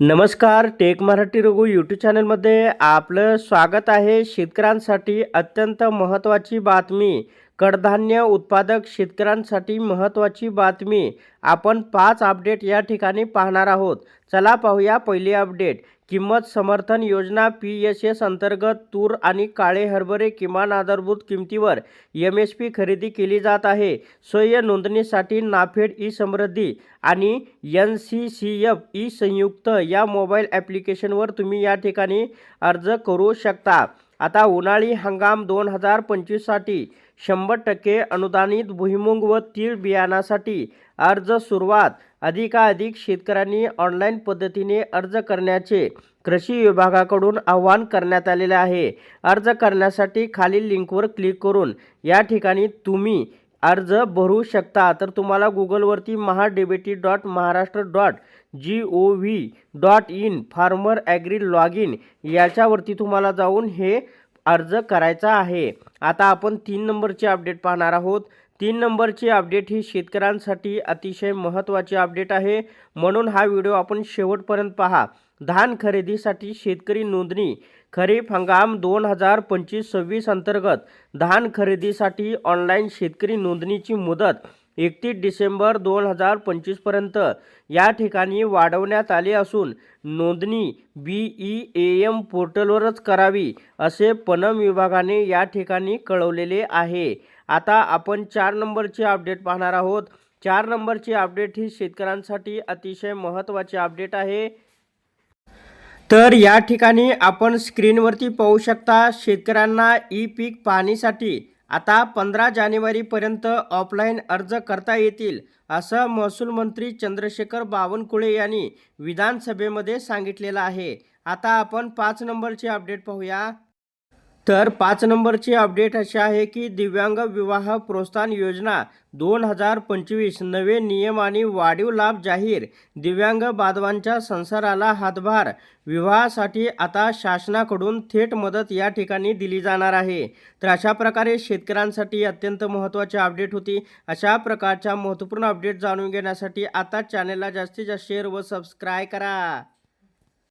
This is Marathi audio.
नमस्कार टेक मराठी रघु यूट्यूब चॅनलमध्ये आपलं स्वागत आहे. शेतकऱ्यांसाठी अत्यंत महत्त्वाची बातमी. कडधान्य उत्पादक शेतकऱ्यांसाठी महत्त्वाची बातमी. आपण पाच अपडेट या ठिकाणी पाहणार आहोत. चला पाहूया पहिली अपडेट. किंमत समर्थन योजना पी एस एस अंतर्गत तूर आणि काळे हरभरे किमान आधारभूत किमतीवर एम एस पी खरेदी केली जात आहे. स्वयं नोंदणीसाठी नाफेड ई समृद्धी आणि N C C F e Samyukt या मोबाईल ॲप्लिकेशनवर तुम्ही या ठिकाणी अर्ज करू शकता. आता उन्हाळी हंगाम दोन हजार पंचवीससाठी शंभर टक्के अनुदानित भुईमुंग व तीळ बियाणासाठी अर्ज सुरुवात. अधिकाधिक शेतकऱ्यांनी ऑनलाईन पद्धतीने अर्ज करण्याचे कृषी विभागाकडून आवाहन करण्यात आलेले आहे. अर्ज करण्यासाठी खालील लिंकवर क्लिक करून या ठिकाणी तुम्ही अर्ज भरू शकता तर तुम्हाला गुगलवरती Maha DBT dot Maharashtra dot G O V dot in farmer agri log in याच्यावरती तुम्हाला जाऊन हे अर्ज करायचा आहे. आता आपण तीन नंबरची अपडेट पाहणार आहोत. तीन नंबरची अपडेट ही शेतकऱ्यांसाठी अतिशय महत्त्वाची अपडेट आहे. म्हणून हा व्हिडिओ आपण शेवटपर्यंत पहा. धान खरेदीसाठी शेतकरी नोंदणी. खरीप हंगाम दोन हजार पंचवीस सव्वीस अंतर्गत धान खरेदीसाठी ऑनलाईन शेतकरी नोंदणीची मुदत एकतीस डिसेंबर दोन हजार पंचवीसपर्यंत या ठिकाणी वाढवण्यात आली असून नोंदणी बी ई ए एम पोर्टलवरच करावी असे पणन विभागाने या ठिकाणी कळवलेले आहे. आता आपण चार नंबरची अपडेट पाहणार आहोत. चार नंबरची अपडेट ही शेतकऱ्यांसाठी अतिशय महत्त्वाची अपडेट आहे. तर या ठिकाणी आपण स्क्रीनवरती पाहू शकता शेतकऱ्यांना ई पीक पाहणीसाठी आता पंधरा जानेवारीपर्यंत ऑफलाईन अर्ज करता येतील असं महसूल मंत्री चंद्रशेखर बावनकुळे यांनी विधानसभेमध्ये सांगितलेलं आहे. आता आपण पाच नंबरची अपडेट पाहूया. तर पाच नंबरची अपडेट अशी आहे की दिव्यांग विवाह प्रोत्साहन योजना दोन हजार पंचवीस नवे नियम आणि वाढीव लाभ जाहीर. दिव्यांग बांधवांच्या संसाराला हातभार. विवाहासाठी आता शासनाकडून थेट मदत या ठिकाणी दिली जाणार आहे. तर अशा प्रकारे शेतकऱ्यांसाठी अत्यंत महत्त्वाची अपडेट होती. अशा प्रकारच्या महत्त्वपूर्ण अपडेट जाणून घेण्यासाठी आता चॅनलला जास्तीत जास्त शेअर व सबस्क्राईब करा.